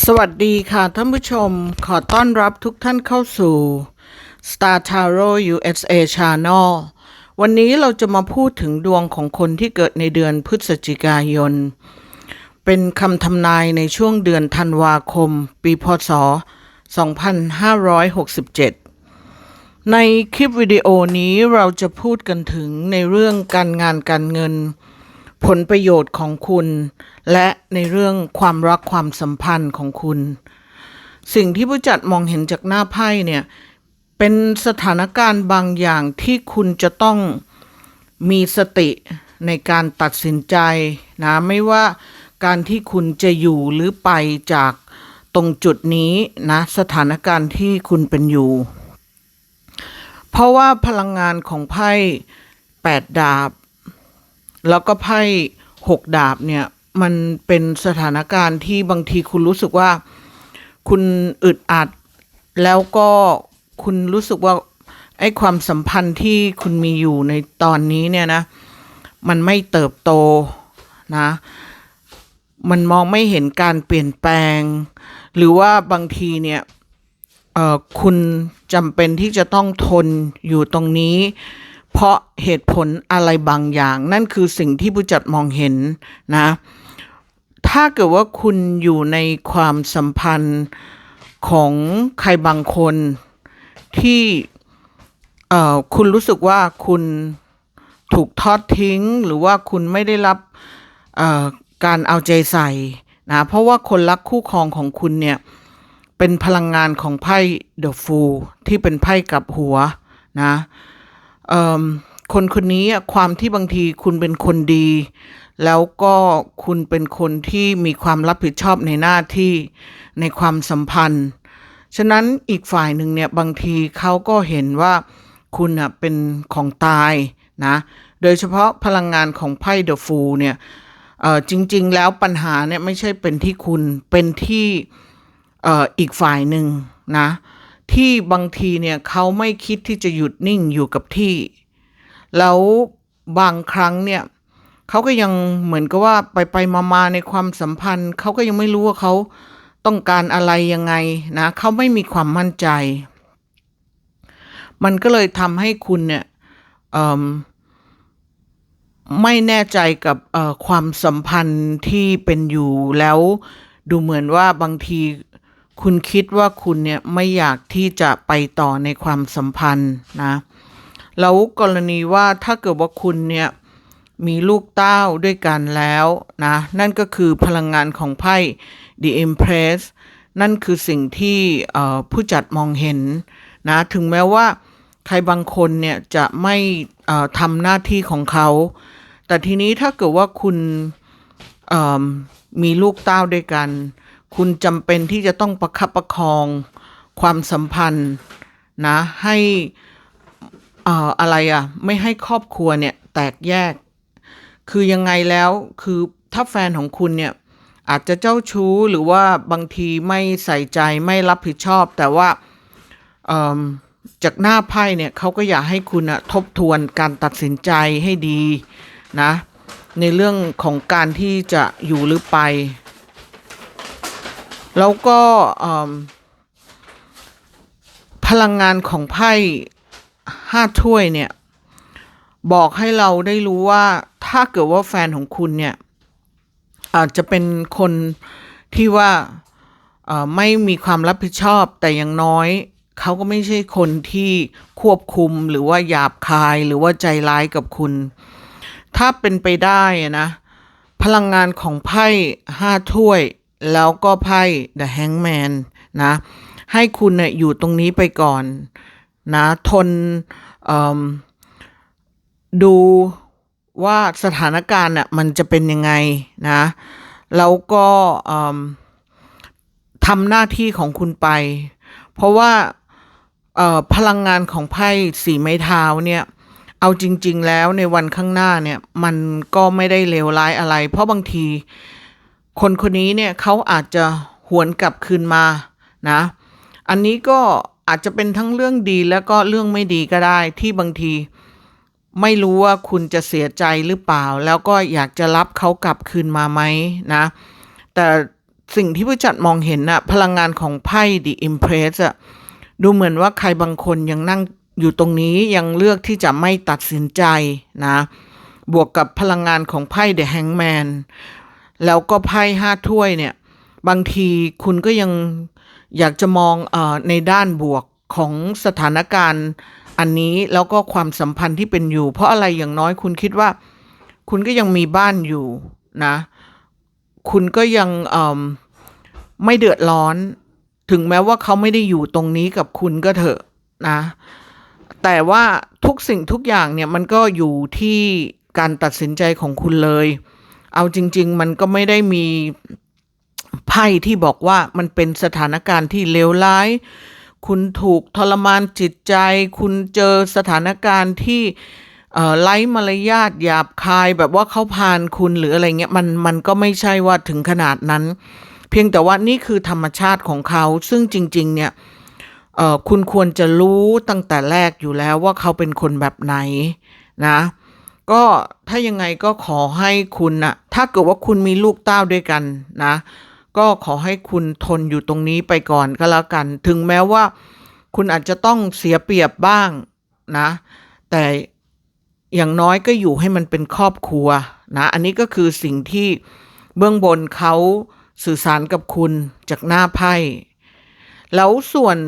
สวัสดีค่ะท่านผู้ชม ขอต้อนรับทุกท่านเข้าสู่ Star Tarot USA Channel วันนี้เราจะมาพูดถึงดวงของคนที่เกิดในเดือนพฤศจิกายน เป็นคำทำนายในช่วงเดือนธันวาคม ปีพศ 2567 ในคลิปวิดีโอนี้เราจะพูดกันถึงในเรื่องการงานการเงิน ผลประโยชน์ของคุณ และในเรื่องความรักความสัมพันธ์ของคุณ สิ่งที่ผู้จัดมองเห็นจากหน้าไพ่เนี่ยเป็นสถานการณ์บางอย่างที่คุณจะต้องมีสติในการตัดสินใจนะไม่ว่าการที่คุณจะอยู่หรือไปจากตรงจุดนี้นะสถานการณ์ที่คุณเป็นอยู่ เพราะว่าพลังงานของไพ่แปดดาบ แล้วก็ไพ่หกดาบเนี่ย มันเป็นสถานการณ์ที่บางทีคุณรู้สึกว่า คุณอึดอัด แล้วก็คุณรู้สึกว่าไอ้ความสัมพันธ์ที่คุณมีอยู่ในตอนนี้เนี่ยนะ มันไม่เติบโตนะ มันมองไม่เห็นการเปลี่ยนแปลง หรือว่าบางทีเนี่ยเออคุณจำเป็นที่จะต้องทนอยู่ตรงนี้ เพราะเหตุผลอะไรบางอย่าง นั่นคือสิ่งที่ผู้จัดมองเห็นนะ ถ้าเกิดว่าคุณอยู่ในความสัมพันธ์ของใครบางคนที่คุณรู้สึกว่าคุณถูกทอดทิ้ง หรือว่าคุณไม่ได้รับการเอาใจใส่นะเพราะว่าคนรักคู่ครองของคุณเนี่ย เป็นพลังงานของไพ่เดอะฟูที่เป็นไพ่กับหัวนะ คนคนนี้อะความที่บางทีคุณเป็นคนดี แล้วก็คุณเป็นคนที่มีความรับผิดชอบในหน้าที่ในความสัมพันธ์ ฉะนั้นอีกฝ่ายหนึ่งเนี่ยบางทีเขาก็เห็นว่าคุณอะเป็นของตายนะโดยเฉพาะพลังงานของไพ่เดอะฟูเนี่ยจริง ๆ แล้วปัญหาเนี่ยไม่ใช่เป็นที่คุณเป็นที่อีกฝ่ายหนึ่งนะ ที่บางทีเนี่ยเขาไม่คิดที่จะหยุดนิ่งอยู่กับที่ แล้วบางครั้งเนี่ยเขาก็ยังเหมือนกับว่าไปไปมามาในความสัมพันธ์ เขาก็ยังไม่รู้ว่าเขาต้องการอะไรยังไงนะเขาไม่มีความมั่นใจ มันก็เลยทำให้คุณเนี่ยไม่แน่ใจกับความสัมพันธ์ที่เป็นอยู่แล้ว ดูเหมือนว่าบางที คุณคิดว่าคุณเนี่ยไม่อยากที่จะไปต่อในความสัมพันธ์นะแล้วกรณีว่าถ้าเกิดว่าคุณเนี่ยมีลูกเต้าด้วยกันแล้วนะนั่นก็คือพลังงานของไพ่ The Empress นั่นคือสิ่งที่ผู้จัดมองเห็นนะถึงแม้ว่าใครบางคนเนี่ยจะไม่ทำหน้าที่ของเขา แต่ทีนี้ถ้าเกิดว่าคุณมีลูกเต้าด้วยกัน คุณจำเป็นที่จะต้องประคับประคองความสัมพันธ์นะให้อ่ออะไรอะ่ะ ไม่ให้ครอบครัวเนี่ยแตกแยก คือยังไงแล้วคือถ้าแฟนของคุณเนี่ยอาจจะเจ้าชู้หรือว่าบางทีไม่ใส่ใจไม่รับผิดชอบ แต่ว่าจากหน้าไพ่เนี่ยเขาก็อยากให้คุณอะทบทวนการตัดสินใจให้ดีนะ ในเรื่องของการที่จะอยู่หรือไป แล้วก็พลังงานของไพ่ห้าถ้วยเนี่ย บอกให้เราได้รู้ว่าถ้าเกิดว่าแฟนของคุณเนี่ย อาจจะเป็นคนที่ว่าไม่มีความรับผิดชอบแต่อย่างน้อยเขาก็ไม่ใช่คนที่ควบคุมหรือว่าหยาบคายหรือว่าใจร้ายกับคุณ ถ้าเป็นไปได้นะ พลังงานของไพ่ห้าถ้วย แล้วก็ไพ่ The Hangman นะ ให้คุณเนี่ยอยู่ตรงนี้ไปก่อนนะ ทนดูว่าสถานการณ์น่ะมันจะเป็นยังไงนะ แล้วก็ทำหน้าที่ของคุณไป เพราะว่าพลังงานของไพ่สีไม้เท้าเนี่ยเอาจริง ๆ แล้วในวันข้างหน้าเนี่ยมันก็ไม่ได้เลวร้ายอะไร เพราะบางที คนคนนี้เนี่ยเขาอาจจะหวนกลับคืนมานะ อันนี้ก็อาจจะเป็นทั้งเรื่องดีแล้วก็เรื่องไม่ดีก็ได้ที่บางที ไม่รู้ว่าคุณจะเสียใจหรือเปล่า แล้วก็อยากจะรับเขากลับคืนมาไหมนะ แต่สิ่งที่ผู้จัดมองเห็นน่ะพลังงานของไพ่ The Empress อะดูเหมือนว่าใครบางคนยังนั่งอยู่ตรงนี้ยังเลือกที่จะไม่ตัดสินใจนะ บวกกับพลังงานของไพ่ The Hangman แล้วก็ไพ่ห้าถ้วยเนี่ย บางทีคุณก็ยังอยากจะมองอในด้านบวกของสถานการณ์อันนี้แล้วก็ความสัมพันธ์ที่เป็นอยู่ เพราะอะไรอย่างน้อยคุณคิดว่า คุณก็ยังมีบ้านอยู่นะ คุณก็ยังมไม่เดือดร้อน ถึงแม้ว่าเขาไม่ได้อยู่ตรงนี้กับคุณก็เถอะนะ แต่ว่าทุกสิ่งทุกอย่างเนี่ยมันก็อยู่ที่การตัดสินใจของคุณเลย เอาจริง ๆ มันก็ไม่ได้มีไพ่ที่บอกว่ามันเป็นสถานการณ์ที่เลวร้าย คุณถูกทรมานจิตใจ คุณเจอสถานการณ์ที่ไร้มารยาทหยาบคายแบบว่าเขาพานคุณหรืออะไรเงี้ยมันมันก็ไม่ใช่ว่าถึงขนาดนั้น เพียงแต่ว่านี่คือธรรมชาติของเขา ซึ่งจริง ๆ เนี่ยคุณควรจะรู้ตั้งแต่แรกอยู่แล้วว่าเขาเป็นคนแบบไหนนะ ก็ถ้ายังไงก็ขอให้คุณนะถ้าเกิดว่าคุณมีลูกเต้าด้วยกันนะ ก็ขอให้คุณทนอยู่ตรงนี้ไปก่อนก็แล้วกัน ถึงแม้ว่าคุณอาจจะต้องเสียเปรียบบ้างนะ แต่อย่างน้อยก็อยู่ให้มันเป็นครอบครัวนะ อันนี้ก็คือสิ่งที่เบื้องบนเขาสื่อสารกับคุณจากหน้าไพ่ แล้วส่วน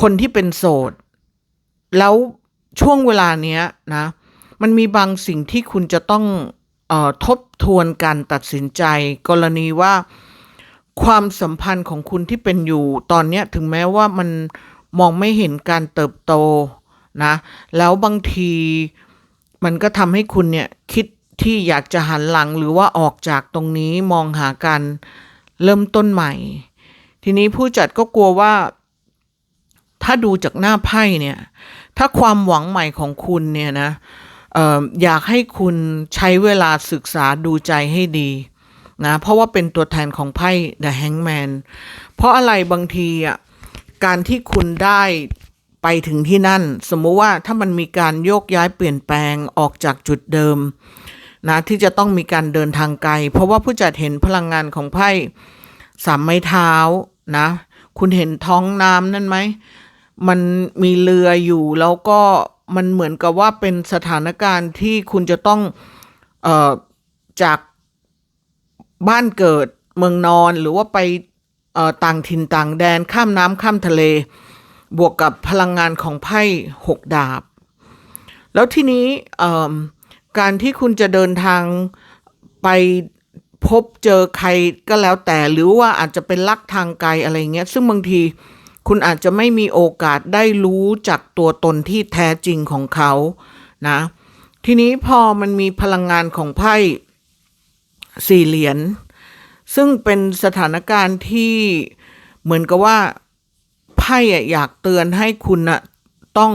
คนที่เป็นโสด แล้วช่วงเวลาเนี้ยนะ มันมีบางสิ่งที่คุณจะต้องออทบทวนการตัดสินใจ กรณีว่าความสัมพันธ์ของคุณที่เป็นอยู่ตอนนี้ถึงแม้ว่ามันมองไม่เห็นการเติบโตนะแล้วบางทีมันก็ทำให้คุณเนี่ยคิดที่อยากจะหันหลังหรือว่าออกจากตรงนี้มองหาการเริ่มต้นใหม่ ทีนี้ผู้จัดก็กลัวว่า ถ้าดูจากหน้าไพ่เนี่ย ถ้าความหวังใหม่ของคุณเนี่ยนะเอยากให้คุณใช้เวลาศึกษาดูใจให้ดีนะเพราะว่าเป็นตัวแทนของไพ่ The Hangman เพราะอะไรบางทีอะการที่คุณได้ไปถึงที่นั่น สมมุติว่าถ้ามันมีการโยกย้ายเปลี่ยนแปลงออกจากจุดเดิมนะที่จะต้องมีการเดินทางไกล เพราะว่าผู้จัดเห็นพลังงานของไพ่สามไม้เท้านะคุณเห็นท้องน้ำนั่นไหม มันมีเรืออยู่แล้วก็ มันเหมือนกับว่าเป็นสถานการณ์ที่คุณจะต้องเอ่อจากบ้านเกิดเมืองนอนหรือว่าไปเอ่อต่างถิ่นต่างแดนข้ามน้ำข้ามทะเล บวกกับพลังงานของไพ่หกดาบ แล้วทีนี้เอิ่มการที่คุณจะเดินทางไปพบเจอใครก็แล้วแต่หรือว่าอาจจะเป็นลักทางไกลอะไรเงี้ย ซึ่งบางที คุณอาจจะไม่มีโอกาสได้รู้จากตัวตนที่แท้จริงของเขานะทีนี้พอมันมีพลังงานของไพ่สี่เหรียญซึ่งเป็นสถานการณ์ที่เหมือนกับว่าไพ่อยากเตือนให้คุณอะต้อง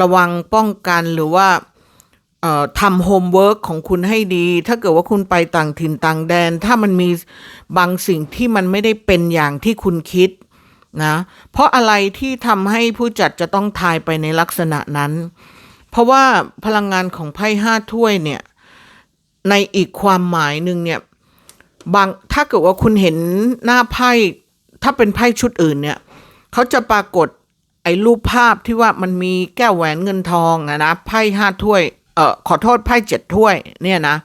ระวังป้องกันหรือว่าทำโฮมเวิร์กของคุณให้ดี ถ้าเกิดว่าคุณไปต่างถิ่นต่างแดน ถ้ามันมีบางสิ่งที่มันไม่ได้เป็นอย่างที่คุณคิด นะเพราะอะไรที่ทำให้ผู้จัดจะต้องทายไปในลักษณะนั้น เพราะว่าพลังงานของไพ่ห้าถ้วยเนี่ย ในอีกความหมายหนึ่งเนี่ยบางถ้าเกิดว่าคุณเห็นหน้าไพ่ถ้าเป็นไพ่ชุดอื่นเนี่ยเขาจะปรากฏไอ้รูปภาพที่ว่ามันมีแก้วแหวนเงินทองอะนะไพ่ห้าถ้วยเออขอโทษไพ่เจ็ดถ้วยเนี่ยนะ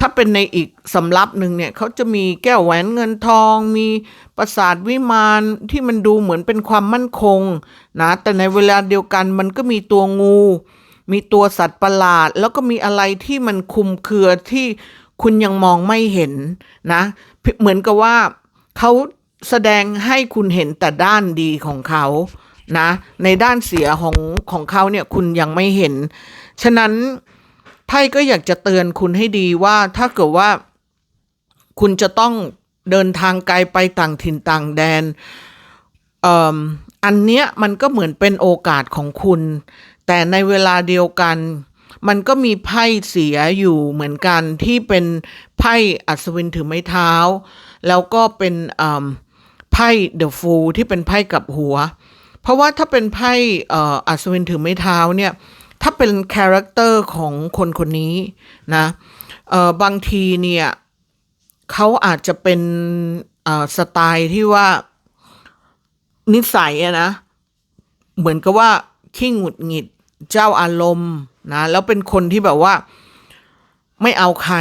ถ้าเป็นในอีกสำรับหนึ่งเนี่ยเขาจะมีแก้วแหวนเงินทอง มีปราสาทวิมานที่มันดูเหมือนเป็นความมั่นคงนะแต่ในเวลาเดียวกันมันก็มีตัวงู มีตัวสัตว์ประหลาด แล้วก็มีอะไรที่มันคุมเครือที่คุณยังมองไม่เห็นนะเหมือนกับว่าเขาแสดงให้คุณเห็นแต่ด้านดีของเขานะในด้านเสียของของเขาเนี่ยคุณยังไม่เห็น ฉะนั้น ไพ่ก็อยากจะเตือนคุณให้ดีว่าถ้าเกิดว่าคุณจะต้องเดินทางไกลไปต่างถิ่นต่างแดนอันเนี้ยมันก็เหมือนเป็นโอกาสของคุณ แต่ในเวลาเดียวกัน มันก็มีไพ่เสียอยู่เหมือนกันที่เป็นไพ่อัศวินถือไม้เท้า แล้วก็เป็นไพ่เดอะฟูที่เป็นไพ่กับหัว เพราะว่าถ้าเป็นไพ่อัศวินถือไม้เท้าเนี่ย ถ้าเป็นคาแรคเตอร์ของคนคนนี้นะเออบางทีเนี่ยเขาอาจจะเป็นสไตล์ที่ว่านิสัยอะนะ เหมือนกับว่าขี้หงุดหงิดเจ้าอารมณ์นะแล้วเป็นคนที่แบบว่าไม่เอาใคร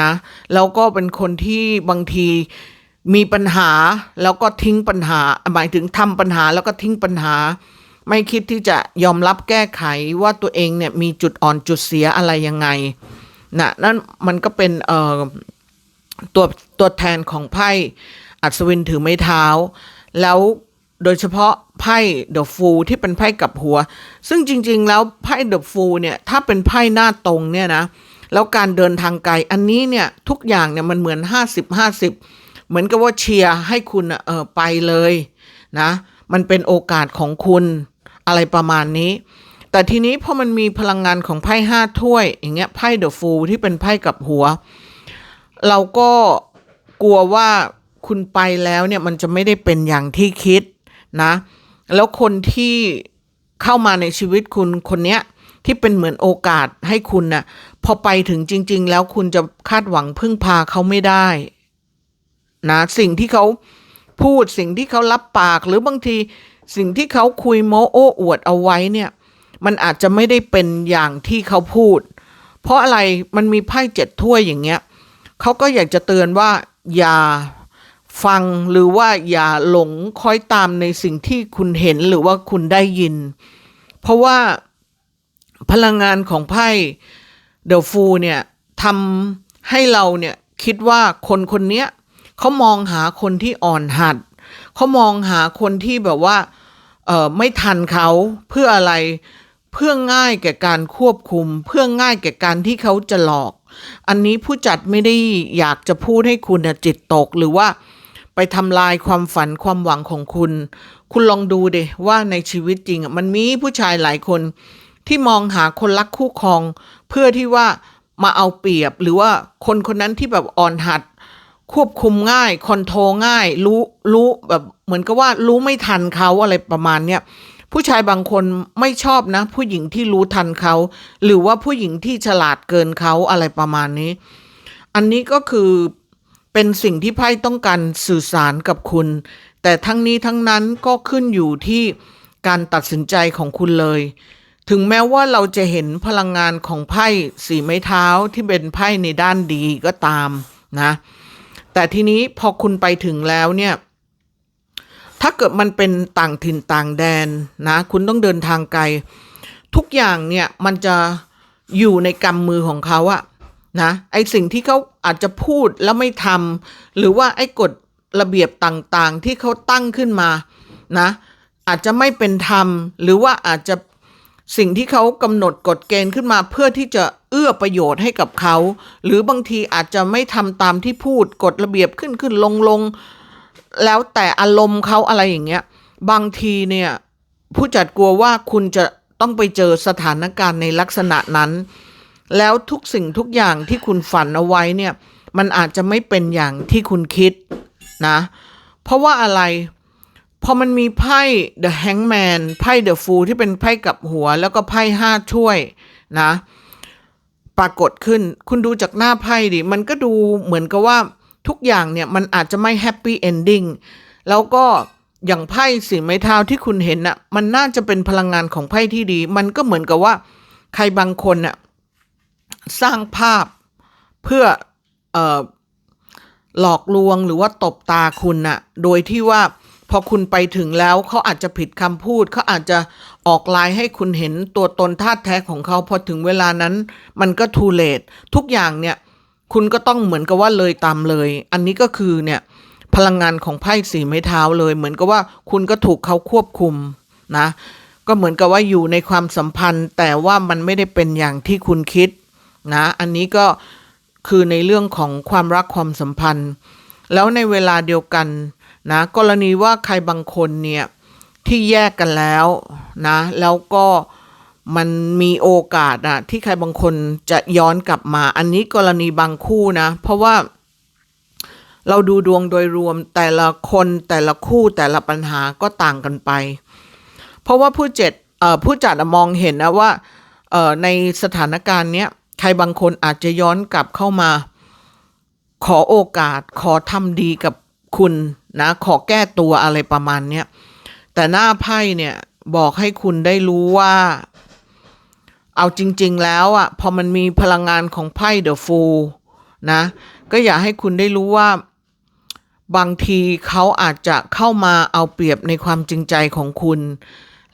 นะแล้วก็เป็นคนที่บางทีมีปัญหาแล้วก็ทิ้งปัญหา หมายถึงทำปัญหาแล้วก็ทิ้งปัญหา ไม่คิดที่จะยอมรับแก้ไขว่าตัวเองเนี่ยมีจุดอ่อนจุดเสียอะไรยังไงนะนั่นมันก็เป็นเอ่อตัวตัวแทนของไพ่อัศวินถือไม้เท้า แล้วโดยเฉพาะไพ่เดอะฟูที่เป็นไพ่กับหัว ซึ่งจริง ๆ แล้วไพ่เดอะฟูเนี่ยถ้าเป็นไพ่หน้าตรงเนี่ยนะแล้วการเดินทางไกลอันนี้เนี่ยทุกอย่างเนี่ยมันเหมือน 50 50 เหมือนกับว่าเชียร์ให้คุณเออไปเลยนะ มันเป็นโอกาสของคุณ อะไรประมาณนี้ แต่ทีนี้พอมันมีพลังงานของไพ่ห้าถ้วย อย่างเงี้ยไพ่เดอะฟูที่เป็นไพ่กับหัว เราก็กลัวว่าคุณไปแล้วเนี่ยมันจะไม่ได้เป็นอย่างที่คิดนะ แล้วคนที่เข้ามาในชีวิตคุณคนเนี้ยที่เป็นเหมือนโอกาสให้คุณน่ะพอไปถึงจริง ๆ แล้วคุณจะคาดหวังพึ่งพาเขาไม่ได้นะสิ่งที่เขาพูดสิ่งที่เขารับปากหรือบางที สิ่งที่เขาคุยโมโอ้อวดเอาไว้เนี่ย มันอาจจะไม่ได้เป็นอย่างที่เขาพูด เพราะอะไรมันมีไพ่เจ็ดถ้วยอย่างเงี้ยเขาก็อยากจะเตือนว่าอย่าฟังหรือว่าอย่าหลงคอยตามในสิ่งที่คุณเห็นหรือว่าคุณได้ยิน เพราะว่าพลังงานของไพ่เดอะฟูเนี่ยทำให้เราเนี่ยคิดว่าคนคนเนี้ยเขามองหาคนที่อ่อนหัดเขามองหาคนที่แบบว่า เออไม่ทันเขาเพื่ออะไรเพื่อง่ายแก่การควบคุม เพื่อง่ายแก่การที่เขาจะหลอก อันนี้ผู้จัดไม่ได้อยากจะพูดให้คุณจิตตกหรือว่าไปทำลายความฝันความหวังของคุณ คุณลองดูเดว่าในชีวิตจริงมันมีผู้ชายหลายคนที่มองหาคนรักคู่ครอง เพื่อที่ว่ามาเอาเปรียบหรือว่าคนคนนั้นที่แบบอ่อนหัด ควบคุมง่ายคอนโทรลง่าย รู้รู้แบบเหมือนกับว่ารู้ไม่ทันเขาอะไรประมาณเนี้ยผู้ชายบางคนไม่ชอบนะ ผู้หญิงที่รู้ทันเขา หรือว่าผู้หญิงที่ฉลาดเกินเขาอะไรประมาณนี้ อันนี้ก็คือเป็นสิ่งที่ไพ่ต้องการสื่อสารกับคุณ แต่ทั้งนี้ทั้งนั้นก็ขึ้นอยู่ที่การตัดสินใจของคุณเลย ถึงแม้ว่าเราจะเห็นพลังงานของไพ่สีไม้เท้าที่เป็นไพ่ในด้านดีก็ตามนะ แต่ทีนี้พอคุณไปถึงแล้วเนี่ย ถ้าเกิดมันเป็นต่างถิ่นต่างแดนนะ คุณต้องเดินทางไกล ทุกอย่างเนี่ยมันจะอยู่ในกำมือของเขาอะนะไอสิ่งที่เขาอาจจะพูดแล้วไม่ทำหรือว่าไอกฎระเบียบต่างๆ ที่เขาตั้งขึ้นมานะ อาจจะไม่เป็นธรรม หรือว่าอาจจะ สิ่งที่เขากำหนดกฎเกณฑ์ขึ้นมาเพื่อที่จะเอื้อประโยชน์ให้กับเขา หรือบางทีอาจจะไม่ทำตามที่พูดกฎระเบียบขึ้นขึ้นลงลงแล้วแต่อารมณ์เขาอะไรอย่างเงี้ย บางทีเนี่ยผู้จัดกลัวว่าคุณจะต้องไปเจอสถานการณ์ในลักษณะนั้น แล้วทุกสิ่งทุกอย่างที่คุณฝันเอาไว้เนี่ย มันอาจจะไม่เป็นอย่างที่คุณคิดนะ เพราะว่าอะไร พอมันมีไพ่ The Hangman ไพ่ The Fool ที่เป็นไพ่กับหัว แล้วก็ไพ่ห้าถ้วยนะ ปรากฏขึ้นคุณดูจากหน้าไพ่ดิ มันก็ดูเหมือนกับว่าทุกอย่างเนี่ย มันอาจจะไม่แฮปปี้เอนดิ้งแล้วก็อย่างไพ่สีไม้เท้าที่คุณเห็นน่ะ มันน่าจะเป็นพลังงานของไพ่ที่ดี มันก็เหมือนกับว่า ใครบางคนน่ะสร้างภาพเพื่อเอ่อหลอกลวงหรือว่าตบตาคุณน่ะ โดยที่ว่า พอคุณไปถึงแล้วเขาอาจจะผิดคำพูดเขาอาจจะออกลายให้คุณเห็นตัวตนท่าตุแท้ของเขาพอถึงเวลานั้น มันก็ทูเลตทุกอย่างเนี่ย คุณก็ต้องเหมือนกับว่าเลยตามเลย อันนี้ก็คือเนี่ยพลังงานของไพ่สีไม้เท้าเลย เหมือนกับว่าคุณก็ถูกเขาควบคุมนะ ก็เหมือนกับว่าอยู่ในความสัมพันธ์ แต่ว่ามันไม่ได้เป็นอย่างที่คุณคิดนะ อันนี้ก็คือในเรื่องของความรักความสัมพันธ์ แล้วในเวลาเดียวกัน นะกรณีว่าใครบางคนเนี่ยที่แยกกันแล้วนะแล้วก็มันมีโอกาสอะที่ใครบางคนจะย้อนกลับมา อันนี้กรณีบางคู่นะ เพราะว่าเราดูดวงโดยรวมแต่ละคนแต่ละคู่แต่ละปัญหาก็ต่างกันไป เพราะว่าผู้เจ็ดผู้จัดมองเห็นนะว่าในสถานการณ์เนี้ยใครบางคนอาจจะย้อนกลับเข้ามา ขอโอกาสขอทำดีกับคุณ นะขอแก้ตัวอะไรประมาณเนี้ยแต่หน้าไพ่เนี่ยบอกให้คุณได้รู้ว่า เอาจริง ๆ แล้วอะพอมันมีพลังงานของไพ่เดอะฟูลนะ ก็อยากให้คุณได้รู้ว่า บางทีเขาอาจจะเข้ามาเอาเปรียบในความจริงใจของคุณ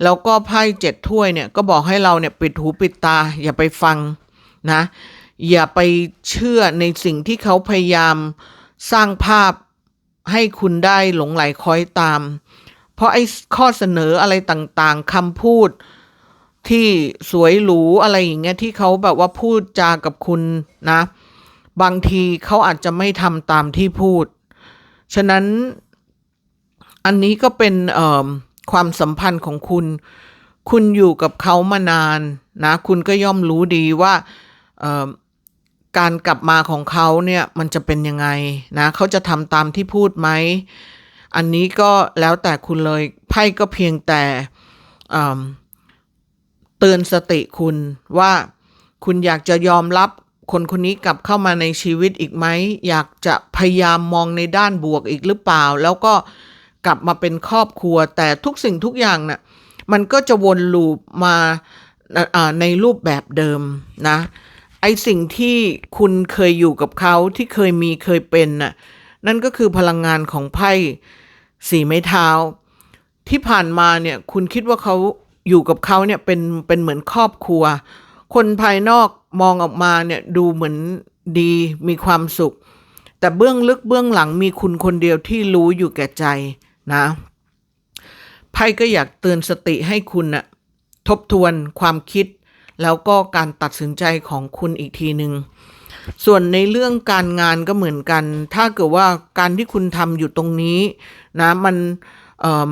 แล้วก็ไพ่เจ็ดถ้วยเนี่ยก็บอกให้เราเนี่ยปิดหูปิดตา อย่าไปฟังนะ อย่าไปเชื่อในสิ่งที่เขาพยายามสร้างภาพ ให้คุณได้หลงไหลคอยตาม เพราะไอ้ข้อเสนออะไรต่างๆคำพูดที่สวยหรูอะไรอย่างเงี้ยที่เขาแบบว่าพูดจากับคุณนะ บางทีเขาอาจจะไม่ทำตามที่พูด ฉะนั้นอันนี้ก็เป็นเอ่อความสัมพันธ์ของคุณ คุณอยู่กับเขามานานนะ คุณก็ย่อมรู้ดีว่า การกลับมาของเขาเนี่ยมันจะเป็นยังไงนะเขาจะทำตามที่พูดไหม อันนี้ก็แล้วแต่คุณเลยไพ่ก็เพียงแต่เตือนสติคุณว่าคุณอยากจะยอมรับคนคนนี้กลับเข้ามาในชีวิตอีกไหม อยากจะพยายามมองในด้านบวกอีกหรือเปล่า แล้วก็กลับมาเป็นครอบครัว แต่ทุกสิ่งทุกอย่างน่ะมันก็จะวนลูปมาในรูปแบบเดิมนะ ไอสิ่งที่คุณเคยอยู่กับเขาที่เคยมีเคยเป็นน่ะนั่นก็คือพลังงานของไพ่สีไม้เท้า ที่ผ่านมาเนี่ยคุณคิดว่าเขาอยู่กับเขาเนี่ยเป็นเป็นเหมือนครอบครัว คนภายนอกมองออกมาเนี่ยดูเหมือนดีมีความสุข แต่เบื้องลึกเบื้องหลังมีคุณคนเดียวที่รู้อยู่แก่ใจนะไพ่ก็อยากเตือนสติให้คุณน่ะทบทวนความคิด แล้วก็การตัดสินใจของคุณอีกทีหนึ่งส่วนในเรื่องการงานก็เหมือนกัน ถ้าเกิดว่าการที่คุณทำอยู่ตรงนี้นะมันม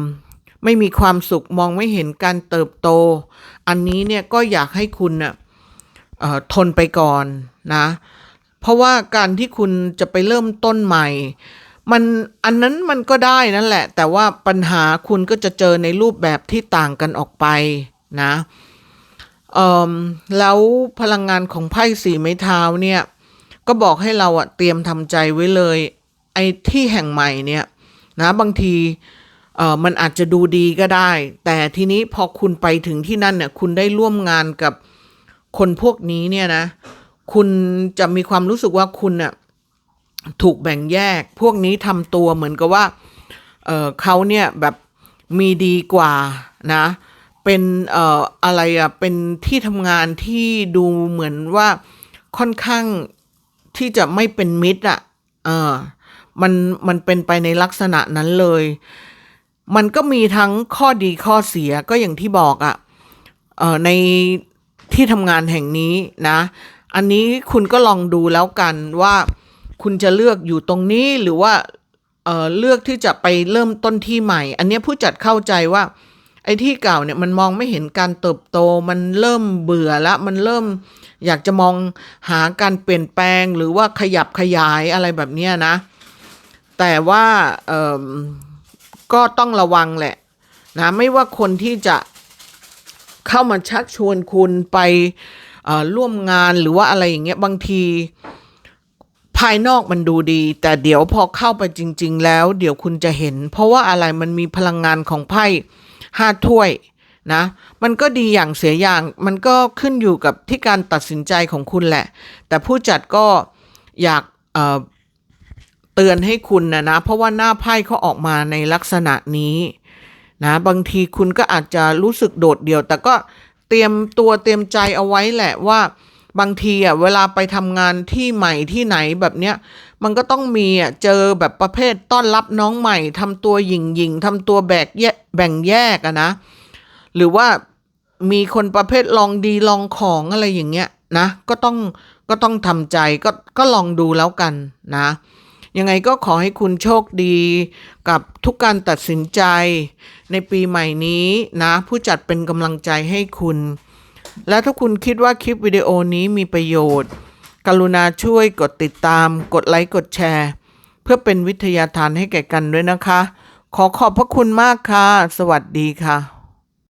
ไม่มีความสุขมองไม่เห็นการเติบโต อันนี้เนี่ยก็อยากให้คุณนะทนไปก่อนนะ เพราะว่าการที่คุณจะไปเริ่มต้นใหม่ มันอันนั้นมันก็ได้นั่นแหละ แต่ว่าปัญหาคุณก็จะเจอในรูปแบบที่ต่างกันออกไปนะ แล้วพลังงานของไพ่สีไม้เท้าเนี่ย ก็บอกให้เราอะเตรียมทำใจไว้เลย ไอ้ที่แห่งใหม่เนี่ยนะบางทีเออมันอาจจะดูดีก็ได้ แต่ทีนี้พอคุณไปถึงที่นั่นเนี่ย คุณได้ร่วมงานกับคนพวกนี้เนี่ยนะ คุณจะมีความรู้สึกว่าคุณน่ะถูกแบ่งแยก พวกนี้ทำตัวเหมือนกับว่าเออเขาเนี่ยแบบมีดีกว่านะเเป็นเอ่ออะไรอะเป็นที่ทำงานที่ดูเหมือนว่าค่อนข้างที่จะไม่เป็นมิตรอะเออมันมันเป็นไปในลักษณะนั้นเลย มันก็มีทั้งข้อดีข้อเสียก็อย่างที่บอกอะเอ่อในที่ทำงานแห่งนี้นะ อันนี้คุณก็ลองดูแล้วกันว่าคุณจะเลือกอยู่ตรงนี้หรือว่าเอ่อเลือกที่จะไปเริ่มต้นที่ใหม่ อันนี้ผู้จัดเข้าใจว่า ไอ้ที่เก่าเนี่ยมันมองไม่เห็นการเติบโต มันเริ่มเบื่อแล้วมันเริ่มอยากจะมองหาการเปลี่ยนแปลงหรือว่าขยับขยายอะไรแบบเนี้ยนะ แต่ว่าเออก็ต้องระวังแหละนะไม่ว่าคนที่จะเข้ามาชักชวนคุณไปร่วมงานหรือว่าอะไรอย่างเงี้ยบางทีภายนอกมันดูดี แต่เดี๋ยวพอเข้าไปจริง ๆ แล้ว เดี๋ยวคุณจะเห็น เพราะว่าอะไรมันมีพลังงานของไพ่ ห้าถ้วยนะมันก็ดีอย่างเสียอย่างมันก็ขึ้นอยู่กับที่การตัดสินใจของคุณแหละ แต่ผู้จัดก็อยากเเตือนให้คุณนะนะ เพราะว่าหน้าไพ่เขาออกมาในลักษณะนี้นะบางทีคุณก็อาจจะรู้สึกโดดเดี่ยว แต่ก็เตรียมตัวเตรียมใจเอาไว้แหละว่าบางทีอะเวลาไปทำงานที่ใหม่ที่ไหนแบบเนี้ย มันก็ต้องมีอะเจอแบบประเภทต้อนรับน้องใหม่ทำตัวหยิงหยิงทำตัวแบกแยกแบ่งแยกอะนะ หรือว่ามีคนประเภทลองดีลองของอะไรอย่างเงี้ยนะก็ต้องก็ต้องทำใจก็ก็ลองดูแล้วกันนะ ยังไงก็ขอให้คุณโชคดีกับทุกการตัดสินใจในปีใหม่นี้นะ ผู้จัดเป็นกำลังใจให้คุณ และถ้าคุณคิดว่าคลิปวิดีโอนี้มีประโยชน์ กรุณาช่วยกดติดตาม กดไลค์ กดแชร์ เพื่อเป็นวิทยาทานให้แก่กันด้วยนะคะ ขอขอบพระคุณมากค่ะ สวัสดีค่ะ